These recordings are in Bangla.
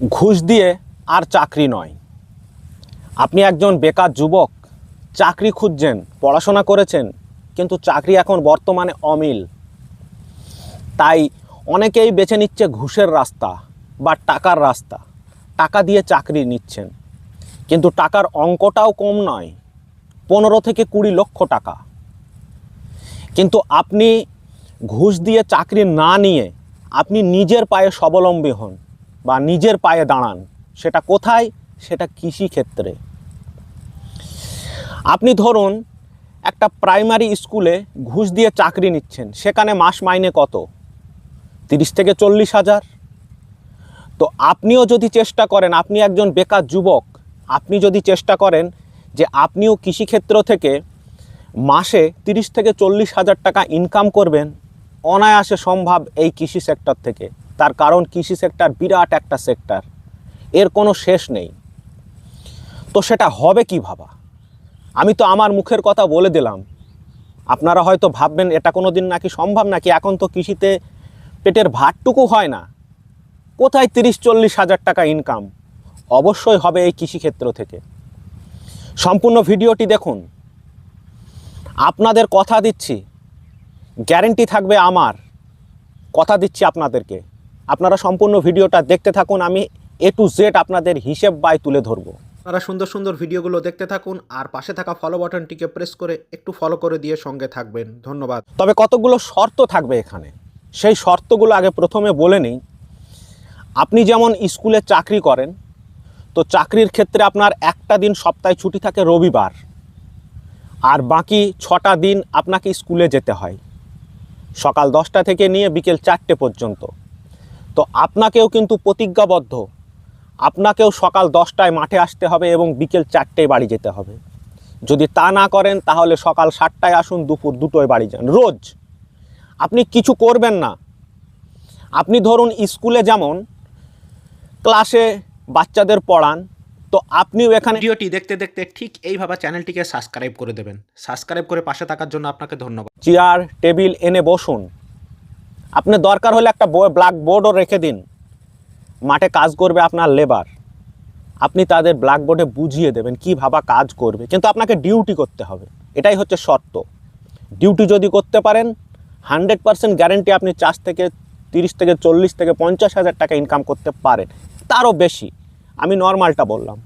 ঘুষ দিয়ে আর চাকরি নয়। আপনি একজন বেকার যুবক, চাকরি খুঁজছেন, পড়াশোনা করেছেন, কিন্তু চাকরি এখন বর্তমানে অমিল। তাই অনেকেই বেছে নিচ্ছে ঘুষের রাস্তা বা টাকার রাস্তা। টাকা দিয়ে চাকরি নিচ্ছেন, কিন্তু টাকার অঙ্কটাও কম নয়, পনেরো থেকে কুড়ি লক্ষ টাকা। কিন্তু আপনি ঘুষ দিয়ে চাকরি না নিয়ে আপনি নিজের পায়ে স্বাবলম্বী হন। বা নিজের পায়ে দাঁড়ান, সেটা কোথায়? সেটা কৃষি ক্ষেত্রে আপনি ধরুন, একটা প্রাইমারি স্কুলে ঘুষ দিয়ে চাকরি নিচ্ছেন, সেখানে মাস মাইনে কত? তিরিশ থেকে চল্লিশ হাজার। তো আপনিও যদি চেষ্টা করেন, আপনি একজন বেকার যুবক, আপনি যদি চেষ্টা করেন যে আপনিও কৃষিক্ষেত্র থেকে মাসে তিরিশ থেকে চল্লিশ হাজার টাকা ইনকাম করবেন, অনায়াসে সম্ভব এই কৃষি সেক্টর থেকে। তার কারণ কৃষি সেক্টর বিরাট একটা সেক্টর এর কোনো শেষ নেই। তো সেটা হবে কি ভাবা? আমি তো আমার মুখের কথা বলে দিলাম। আপনারা হয়তো ভাববেন, এটা কোনো দিন নাকি সম্ভব? নাকি এখন তো কৃষিতে পেটের ভাতটুকু হয় না? কোথায় তিরিশ, চল্লিশ হাজার টাকা ইনকাম অবশ্যই হবে এই কৃষিক্ষেত্র থেকে। সম্পূর্ণ ভিডিওটি দেখুন। আপনাদের কথা দিচ্ছি। গ্যারেন্টি থাকবে আমার। কথা দিচ্ছি আপনাদেরকে। আপনারা সম্পূর্ণ ভিডিওটা দেখতে থাকুন আমি এ টু জেড আপনাদের হিসেব বাই তুলে ধরবো। আপনারা সুন্দর সুন্দর ভিডিওগুলো দেখতে থাকুন আর পাশে থাকা ফলো বাটনটিকে প্রেস করে একটু ফলো করে দিয়ে সঙ্গে থাকবেন। ধন্যবাদ। তবে কতগুলো শর্ত থাকবে এখানে? সেই শর্তগুলো আগে প্রথমে বলে নিই। আপনি যেমন স্কুলে চাকরি করেন তো চাকরির ক্ষেত্রে আপনার একটা দিন সপ্তাহে ছুটি থাকে রবিবার আর বাকি ছটা দিন আপনাকে স্কুলে যেতে হয়। সকাল দশটা থেকে নিয়ে বিকেল চারটে পর্যন্ত। তো আপনাকেও কিন্তু প্রতিজ্ঞাবদ্ধ। আপনাকেও সকাল দশটায় মাঠে আসতে হবে এবং বিকেল চারটেয় বাড়ি যেতে হবে। যদি তা না করেন তাহলে সকাল সাতটায় আসুন দুপুর দুটোয় বাড়ি যান। রোজ। আপনি কিছু করবেন না। আপনি ধরুন স্কুলে যেমন ক্লাসে বাচ্চাদের পড়ান তো আপনিও এখানে ভিডিওটি দেখতে দেখতে ঠিক এইভাবে চ্যানেলটিকে সাবস্ক্রাইব করে দেবেন। সাবস্ক্রাইব করে পাশে থাকার জন্য আপনাকে ধন্যবাদ। চেয়ার টেবিল এনে বসুন। আপনি দরকার হলে একটা ব্ল্যাক বোর্ডও রেখে দিন। মাঠে কাজ করবে আপনার লেবার আপনি তাদের ব্ল্যাকবোর্ডে বুঝিয়ে দেবেন কী ভাবা কাজ করবে। কিন্তু আপনাকে ডিউটি করতে হবে। এটাই হচ্ছে শর্ত। ডিউটি যদি করতে পারেন হান্ড্রেড পার্সেন্ট গ্যারেন্টি আপনি চাষ থেকে তিরিশ থেকে চল্লিশ থেকে পঞ্চাশ হাজার টাকা ইনকাম করতে পারেন। তারও বেশি। আমি নর্মালটা বললাম।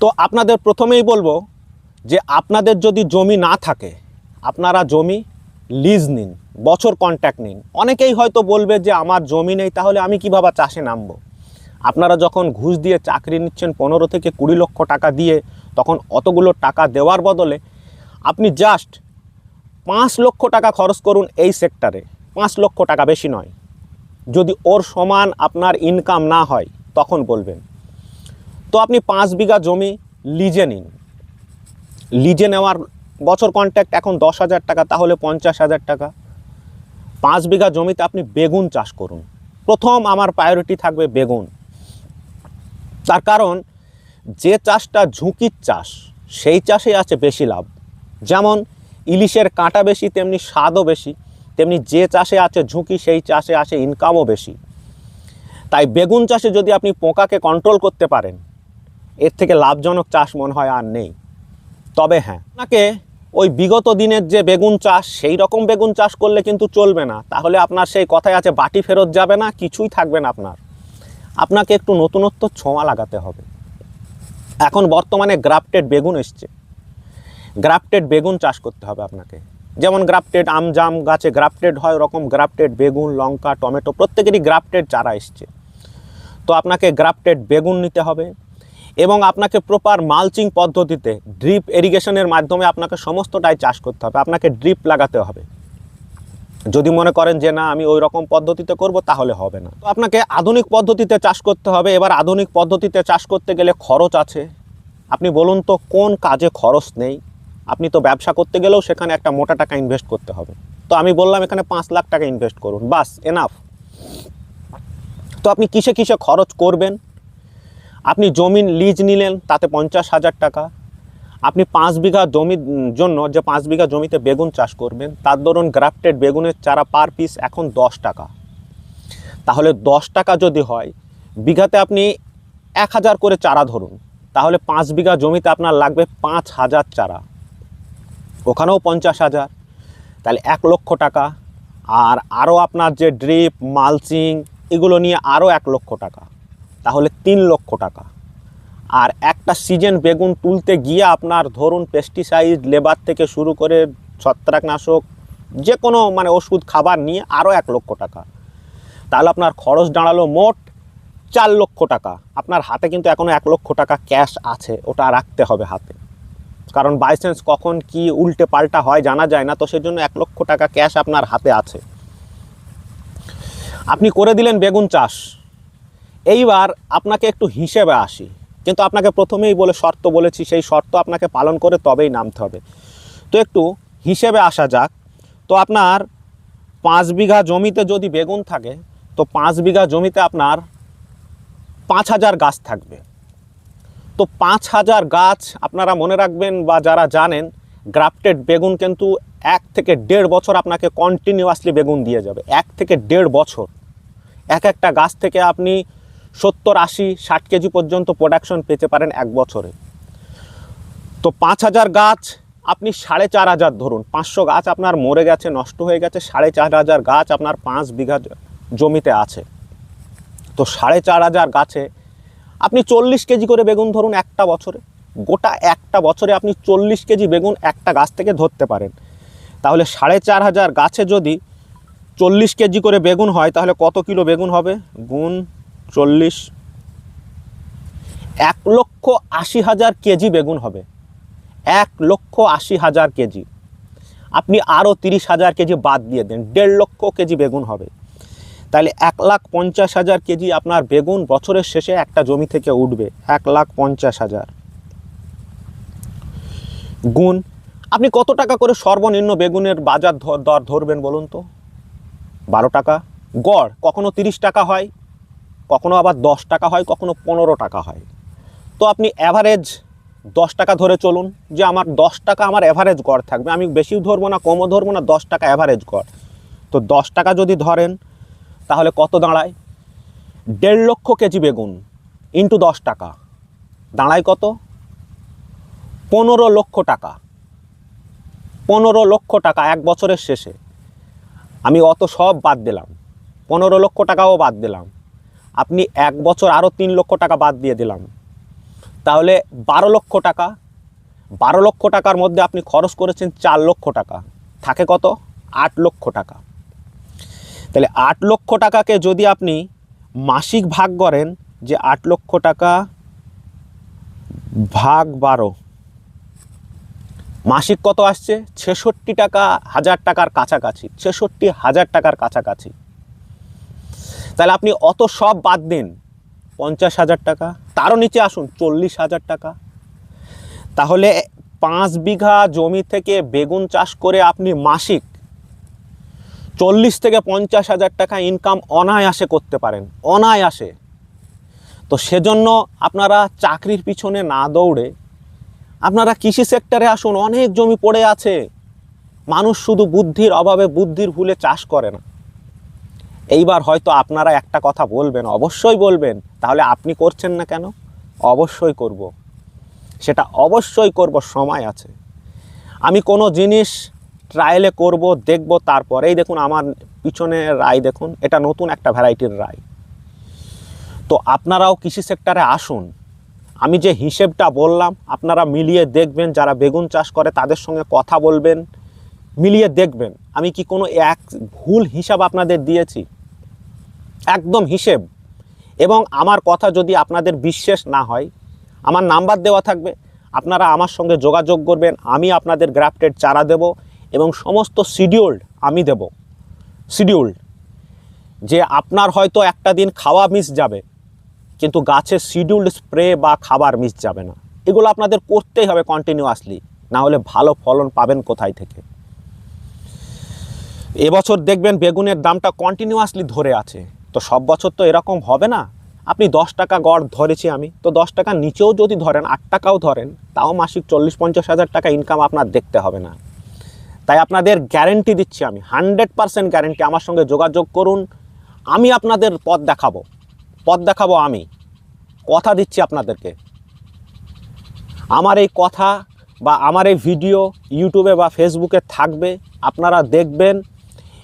তো আপনাদের প্রথমেই বলব যে আপনাদের যদি জমি না থাকে, আপনারা জমি লিজ নিন। বছর কন্ট্যাক্ট নিন অনেকেই হয়তো বলবে যে, আমার জমি নেই, তাহলে আমি কীভাবে চাষে নামবো? আপনারা যখন ঘুষ দিয়ে চাকরি নিচ্ছেন পনেরো থেকে কুড়ি লক্ষ টাকা দিয়ে, তখন অতগুলো টাকা দেওয়ার বদলে আপনি জাস্ট পাঁচ লক্ষ টাকা খরচ করুন এই সেক্টরে পাঁচ লক্ষ টাকা বেশি নয়। যদি ওর সমান আপনার ইনকাম না হয়, তখন বলবেন। তো আপনি পাঁচ বিঘা জমি লিজে নিন। লিজে নেওয়ার বছর কন্ট্যাক্ট এখন দশ হাজার টাকা, তাহলে পঞ্চাশ হাজার টাকা। পাঁচ বিঘা জমিতে আপনি বেগুন চাষ করুন। প্রথম আমার প্রায়োরিটি থাকবে বেগুন। তার কারণ, যে চাষটা ঝুঁকির চাষ, সেই চাষে আছে বেশি লাভ। যেমন, ইলিশের কাঁটা বেশি, তেমনি স্বাদও বেশি, তেমনি যে চাষে আছে ঝুঁকি, সেই চাষে আছে ইনকামও বেশি। তাই বেগুন চাষে যদি আপনি পোকাকে কন্ট্রোল করতে পারেন, এর থেকে লাভজনক চাষ মনে হয় আর নেই। তবে হ্যাঁ আপনাকে ওই বিগত দিনের যে বেগুন চাষ, সেই রকম বেগুন চাষ করলে কিন্তু চলবে না। তাহলে আপনার সেই কথায় আছে, বাটি ফেরত যাবে না, কিছুই থাকবে না আপনার। আপনাকে একটু নতুনত্ব ছোঁয়া লাগাতে হবে। এখন বর্তমানে গ্রাফটেড বেগুন এসছে। গ্রাফটেড বেগুন চাষ করতে হবে আপনাকে। যেমন গ্রাফটেড আম, জাম গাছে গ্রাফটেড হয়, ওরকম গ্রাফটেড বেগুন, লঙ্কা, টমেটো, প্রত্যেকেরই গ্রাফটেড চারা এসছে। তো আপনাকে গ্রাফটেড বেগুন নিতে হবে। এবং আপনাকে প্রপার মালচিং পদ্ধতিতে ড্রিপ এরিগেশনের মাধ্যমে আপনাকে সমস্তটাই চাষ করতে হবে, আপনাকে ড্রিপ লাগাতে হবে। যদি মনে করেন যে না, আমি ওই রকম পদ্ধতিতে করব, তাহলে হবে না। তো আপনাকে আধুনিক পদ্ধতিতে চাষ করতে হবে। এবার আধুনিক পদ্ধতিতে চাষ করতে গেলে খরচ আছে। আপনি বলুন তো, কোন কাজে খরচ নেই? আপনি তো ব্যবসা করতে গেলেও সেখানে একটা মোটা টাকা ইনভেস্ট করতে হবে। তো আমি বললাম, এখানে পাঁচ লাখ টাকা ইনভেস্ট করুন। বাস এনাফ তো আপনি কিসে কিসে খরচ করবেন? আপনি জমি লিজ নিলেন, তাতে পঞ্চাশ হাজার টাকা। আপনি পাঁচ বিঘা জমির জন্য যে পাঁচ বিঘা জমিতে বেগুন চাষ করবেন, তার ধরুন গ্রাফটেড বেগুনের চারা পার পিস এখন দশ টাকা। তাহলে দশ টাকা যদি হয়, বিঘাতে আপনি এক হাজার করে চারা ধরুন, তাহলে পাঁচ বিঘা জমিতে আপনার লাগবে পাঁচ হাজার চারা। ওখানেও পঞ্চাশ হাজার, তাহলে এক লক্ষ টাকা। আর আরও আপনার যে ড্রিপ, মালচিং, এগুলো নিয়ে আরও এক লক্ষ টাকা। তাহলে তিন লক্ষ টাকা। আর একটা সিজন বেগুন তুলতে গিয়ে আপনার ধরুন পেস্টিসাইড লেবার থেকে শুরু করে ছত্রাকনাশক যে কোনো মানে ওষুধ, খাবার নিয়ে আরও এক লক্ষ টাকা। তাহলে আপনার খরচ দাঁড়াল মোট চার লক্ষ টাকা। আপনার হাতে কিন্তু এখনও এক লক্ষ টাকা ক্যাশ আছে, ওটা রাখতে হবে হাতে। কারণ বাইচান্স কখন কি উল্টে পাল্টা হয় জানা যায় না, তো সেজন্য এক লক্ষ টাকা ক্যাশ আপনার হাতে আছে। আপনি করে দিলেন বেগুন চাষ। এইবার আপনাকে একটু হিসেবে আসি। কিন্তু আপনাকে প্রথমেই বলে শর্ত বলেছি, সেই শর্ত আপনাকে পালন করে তবেই নামতে হবে। তো একটু হিসেবে আসা যাক। তো আপনার পাঁচ বিঘা জমিতে যদি বেগুন থাকে, তো পাঁচ বিঘা জমিতে আপনার পাঁচ হাজার গাছ থাকবে। তো পাঁচ হাজার গাছ আপনারা মনে রাখবেন বা যারা জানেন, গ্রাফটেড বেগুন কিন্তু এক থেকে দেড় বছর আপনাকে কন্টিনিউয়াসলি বেগুন দিয়ে যাবে। এক থেকে দেড় বছর। এক একটা গাছ থেকে আপনি সত্তর, আশি, ষাট কেজি পর্যন্ত প্রোডাকশন পেতে পারেন এক বছরে। তো পাঁচ হাজার গাছ আপনি সাড়ে চার হাজার ধরুন, পাঁচশো গাছ আপনার মরে গেছে, নষ্ট হয়ে গেছে, সাড়ে চার হাজার গাছ আপনার পাঁচ বিঘা জমিতে আছে। তো সাড়ে চার হাজার গাছে আপনি চল্লিশ কেজি করে বেগুন ধরুন একটা বছরে, গোটা একটা বছরে আপনি চল্লিশ কেজি বেগুন একটা গাছ থেকে ধরতে পারেন। তাহলে সাড়ে চার হাজার গাছে যদি চল্লিশ কেজি করে বেগুন হয়, তাহলে কত কিলো বেগুন হবে? গুণ চল্লিশ। এক লক্ষ আশি হাজার কেজি বেগুন হবে। এক লক্ষ আশি হাজার কেজি। আপনি আরও তিরিশ হাজার কেজি বাদ দিয়ে দেন, দেড় লক্ষ কেজি বেগুন হবে। তাহলে এক লাখ পঞ্চাশ হাজার কেজি আপনার বেগুন বছরের শেষে একটা জমি থেকে উঠবে, এক লাখ পঞ্চাশ হাজার। গুণ, আপনি কত টাকা করে সর্বনিম্ন বেগুনের বাজার দর ধরবেন বলুন তো? বারো টাকা। গড়, কখনো তিরিশ টাকা হয়? কখনো আবার দশ টাকা হয়, কখনো পনেরো টাকা হয়। তো আপনি অ্যাভারেজ দশ টাকা ধরে চলুন, যে আমার দশ টাকা আমার অ্যাভারেজ গড় থাকবে। আমি বেশিও ধরবো না, কমও ধরবো না, দশ টাকা অ্যাভারেজ গড়। তো দশ টাকা যদি ধরেন, তাহলে কত দাঁড়ায়? দেড় লক্ষ কেজি বেগুন ইন্টু দশ টাকা। দাঁড়ায় কত? পনেরো লক্ষ টাকা। পনেরো লক্ষ টাকা এক বছরের শেষে। আমি অত সব বাদ দিলাম। পনেরো লক্ষ টাকাও বাদ দিলাম। আপনি এক বছর আরও তিন লক্ষ টাকা বাদ দিয়ে দিলাম। তাহলে বারো লক্ষ টাকা, বারো লক্ষ টাকার মধ্যে আপনি খরচ করেছেন চার লক্ষ টাকা। থাকে কত? আট লক্ষ টাকা। তাহলে আট লক্ষ টাকাকে যদি আপনি মাসিক ভাগ করেন যে আট লক্ষ টাকা ভাগ বারো, মাসিক কত আসছে? ছেষট্টি টাকা হাজার টাকার কাছাকাছি, ছেষট্টি হাজার টাকার কাছাকাছি। তাহলে আপনি অত সব বাদ দিন। পঞ্চাশ হাজার টাকা, তারও নিচে আসুন, চল্লিশ হাজার টাকা। তাহলে পাঁচ বিঘা জমি থেকে বেগুন চাষ করে আপনি মাসিক চল্লিশ থেকে পঞ্চাশ হাজার টাকা ইনকাম অনায়াসে করতে পারেন, অনায়াসে। তো সেজন্য আপনারা চাকরির পিছনে না দৌড়ে আপনারা কৃষি সেক্টরে আসুন, অনেক জমি পড়ে আছে। মানুষ শুধু বুদ্ধির অভাবে বুদ্ধির ভুলে চাষ করে না। এইবার হয়তো আপনারা একটা কথা বলবেন, অবশ্যই বলবেন। তাহলে আপনি করছেন না কেন? অবশ্যই করব। সেটা অবশ্যই করব, সময় আছে। আমি কোনো জিনিস ট্রায়ালে করব, দেখব, তারপরেই দেখুন আমার পিছনে রায় দেখুন, এটা নতুন একটা ভ্যারাইটির রায়। তো আপনারাও কৃষি সেক্টরে আসুন। আমি যে হিসেবটা বললাম, আপনারা মিলিয়ে দেখবেন, যারা বেগুন চাষ করে তাদের সঙ্গে কথা বলবেন, মিলিয়ে দেখবেন। আমি কি কোনো এক ভুল হিসাব আপনাদের দিয়েছি? একদম হিসেব। এবং আমার কথা যদি আপনাদের বিশ্বাস না হয়, আমার নাম্বার দেওয়া থাকবে, আপনারা আমার সঙ্গে যোগাযোগ করবেন, আমি আপনাদের গ্রাফটেড চারা দেব এবং সমস্ত শিডিউল্ড আমি দেব। শিডিউল্ড। যে আপনার হয়তো একটা দিন খাওয়া মিস যাবে, কিন্তু গাছের শিডিউল্ড স্প্রে বা খাবার মিস যাবে না। এগুলো আপনাদের করতেই হবে কন্টিনিউয়াসলি না হলে ভালো ফলন পাবেন কোথায় থেকে। এবছর দেখবেন বেগুনের দামটা কন্টিনিউয়াসলি ধরে আছে। তো সব বছর তো এরকম হবে না। আপনি দশ টাকা গড় ধরেছি আমি। তো দশ টাকার নিচেও যদি ধরেন, আট টাকাও ধরেন, তাও মাসিক চল্লিশ পঞ্চাশ হাজার টাকা ইনকাম আপনার দেখতে হবে না। তাই আপনাদের গ্যারেন্টি দিচ্ছি আমি হান্ড্রেড পারসেন্ট গ্যারেন্টি আমার সঙ্গে যোগাযোগ করুন। আমি আপনাদের পথ দেখাবো। পথ দেখাবো আমি। কথা দিচ্ছি আপনাদেরকে। আমার এই কথা বা আমার এই ভিডিও ইউটিউবে বা ফেসবুকে থাকবে। আপনারা দেখবেন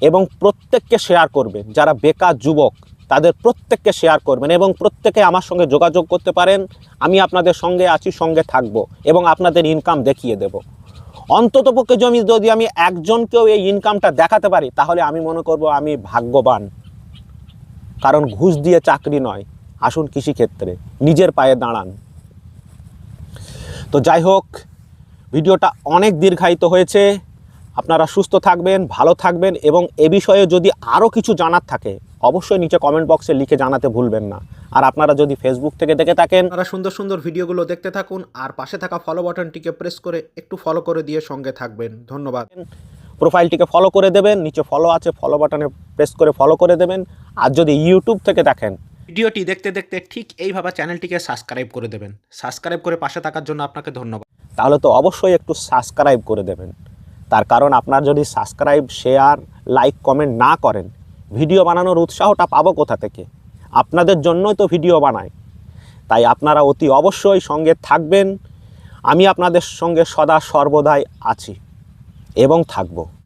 এবং প্রত্যেককে শেয়ার করবেন। যারা বেকার যুবক, তাদের প্রত্যেককে শেয়ার করবেন এবং প্রত্যেকে আমার সঙ্গে যোগাযোগ করতে পারেন। আমি আপনাদের সঙ্গে আছি, সঙ্গে থাকব এবং আপনাদের ইনকাম দেখিয়ে দেব। অন্ততপক্ষে জমি যদি আমি একজনকেও এই ইনকামটা দেখাতে পারি, তাহলে আমি মনে করব আমি ভাগ্যবান। কারণ ঘুষ দিয়ে চাকরি নয়। আসুন কৃষিক্ষেত্রে, নিজের পায়ে দাঁড়ান। তো যাই হোক, ভিডিওটা অনেক দীর্ঘায়িত হয়েছে। আপনারা সুস্থ থাকবেন ভালো থাকবেন এবং এ বিষয়ে যদি আরও কিছু জানার থাকে অবশ্যই নিচে কমেন্ট বক্সে লিখে জানাতে ভুলবেন না। আর আপনারা যদি ফেসবুক থেকে দেখে থাকেন আপনারা সুন্দর সুন্দর ভিডিওগুলো দেখতে থাকুন আর পাশে থাকা ফলো বাটনটিকে প্রেস করে একটু ফলো করে দিয়ে সঙ্গে থাকবেন। ধন্যবাদ। প্রোফাইলটিকে ফলো করে দেবেন নিচে ফলো আছে ফলো বাটনে প্রেস করে ফলো করে দেবেন। আর যদি ইউটিউব থেকে দেখেন ভিডিওটি দেখতে দেখতে ঠিক এইভাবে চ্যানেলটিকে সাবস্ক্রাইব করে দেবেন। সাবস্ক্রাইব করে পাশে থাকার জন্য আপনাকে ধন্যবাদ। তাহলে তো অবশ্যই একটু সাবস্ক্রাইব করে দেবেন। তার কারণ আপনার যদি সাবস্ক্রাইব শেয়ার লাইক কমেন্ট না করেন ভিডিও বানানোর উৎসাহটা পাবো কোথা থেকে? আপনাদের জন্যই তো ভিডিও বানায় তাই আপনারা অতি অবশ্যই সঙ্গে থাকবেন। আমি আপনাদের সঙ্গে সদা সর্বদাই আছি এবং থাকব।